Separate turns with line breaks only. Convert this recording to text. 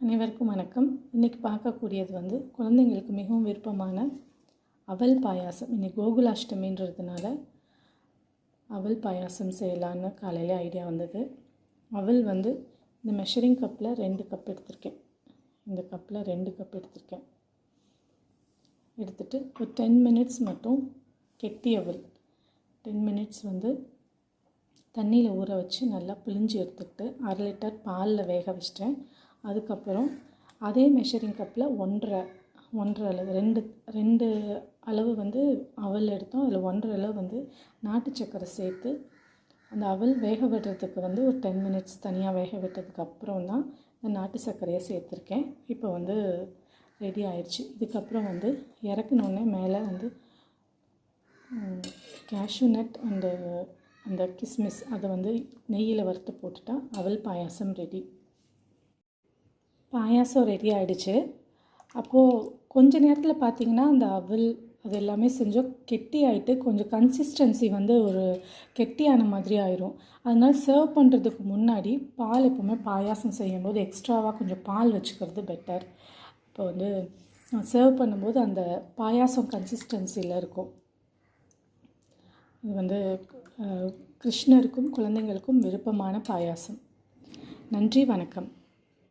அனைவருக்கும் வணக்கம். இன்றைக்கி பார்க்கக்கூடியது வந்து குழந்தைங்களுக்கு மிகவும் விருப்பமான அவல் பாயாசம். இன்றைக்கி கோகுலாஷ்டமின்றதுனால அவல் பாயாசம் செய்யலான்னு காலையில் ஐடியா வந்தது. அவல் வந்து இந்த மெஷரிங் கப்பில் ரெண்டு கப் எடுத்திருக்கேன். இந்த கப்பில் ரெண்டு கப் எடுத்திருக்கேன். எடுத்துட்டு ஒரு டென் மினிட்ஸ் மட்டும் கெட்டி அவல். டென் மினிட்ஸ் வந்து தண்ணியில் ஊற வச்சு நல்லா பிழிஞ்சு எடுத்துக்கிட்டு அரை லிட்டர் பாலில் வேக வச்சிட்டேன். அதுக்கப்புறம் அதே மெஷரிங் கப்பில் ஒன்றரை ஒன்றரை அளவு ரெண்டு ரெண்டு அளவு வந்து அவல் எடுத்தோம். அதில் ஒன்றரை அளவு வந்து நாட்டு சக்கரை சேர்த்து அந்த அவல் வேக விடுறதுக்கு வந்து ஒரு டென் மினிட்ஸ் தனியாக வேக விட்டதுக்கு அப்புறம் தான் இந்த நாட்டு சர்க்கரையை சேர்த்துருக்கேன். இப்போ வந்து ரெடி ஆயிடுச்சு இதுக்கப்புறம் வந்து இறக்குனோடனே மேலே வந்து கேஷ்யூ நட் அண்டு அந்த கிஸ்மிஸ் அதை வந்து நெய்யில் வறுத்து போட்டுட்டா அவல் பாயாசம் ரெடி பாயாசம் ரெடி ஆகிடுச்சு அப்போது கொஞ்ச நேரத்தில் பார்த்தீங்கன்னா அந்த அவல் அது எல்லாமே செஞ்சோம். கெட்டி ஆகிட்டு கொஞ்சம் கன்சிஸ்டன்சி வந்து ஒரு கெட்டியான மாதிரி ஆயிரும். அதனால் சர்வ் பண்ணுறதுக்கு முன்னாடி பால் எப்போவுமே பாயாசம் செய்யும்போது எக்ஸ்ட்ராவாக கொஞ்சம் பால் வச்சுக்கிறது பெட்டர் இப்போ வந்து சர்வ் பண்ணும்போது அந்த பாயாசம் கன்சிஸ்டன்சியில் இருக்கும். இது வந்து கிருஷ்ணருக்கும் குழந்தைங்களுக்கும் விருப்பமான பாயாசம். நன்றி வணக்கம்.